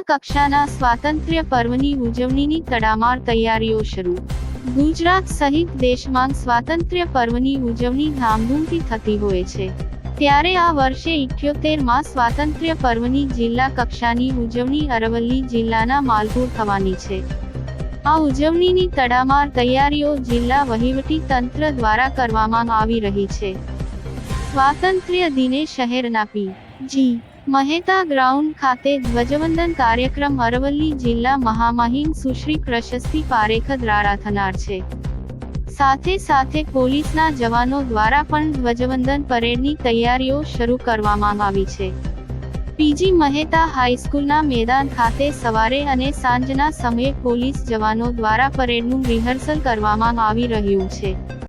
કક્ષાના સ્વાતંત્ર્ય પર્વની ઉજવણીની તડામાર તૈયારીઓ શરૂ. ગુજરાત સહિત દેશમાં સ્વાતંત્ર્ય પર્વની ઉજવણી ધામધૂમથી થતી હોય છે. ત્યારે આ વર્ષે ઇઠ્યોતેરમાં સ્વાતંત્ર્ય પર્વની જિલ્લા કક્ષાની ઉજવણી અરવલ્લી જિલ્લાના માલપુર થવાની છે. આ ઉજવણીની તડામાર તૈયારીઓ જિલ્લા વહીવટી તંત્ર દ્વારા કરવામાં આવી રહી છે. સ્વાતંત્ર્ય દિને શહેરના પી. જી. મહેતા ગ્રાઉન્ડ ખાતે ધ્વજવંદન કાર્યક્રમ અરવલ્લી જિલ્લા મહામહિમ સુશ્રી પ્રશસ્તિ પારેખ દ્વારા થનાર છે. સાથે સાથે પોલીસના જવાનો દ્વારા પણ ધ્વજવંદન પરેડની તૈયારીઓ શરૂ કરવામાં આવી છે. પીજી મહેતા હાઈસ્કૂલના મેદાન ખાતે સવારે અને સાંજના સમયે પોલીસ જવાનો દ્વારા પરેડનું રિહર્સલ કરવામાં આવી રહ્યું છે.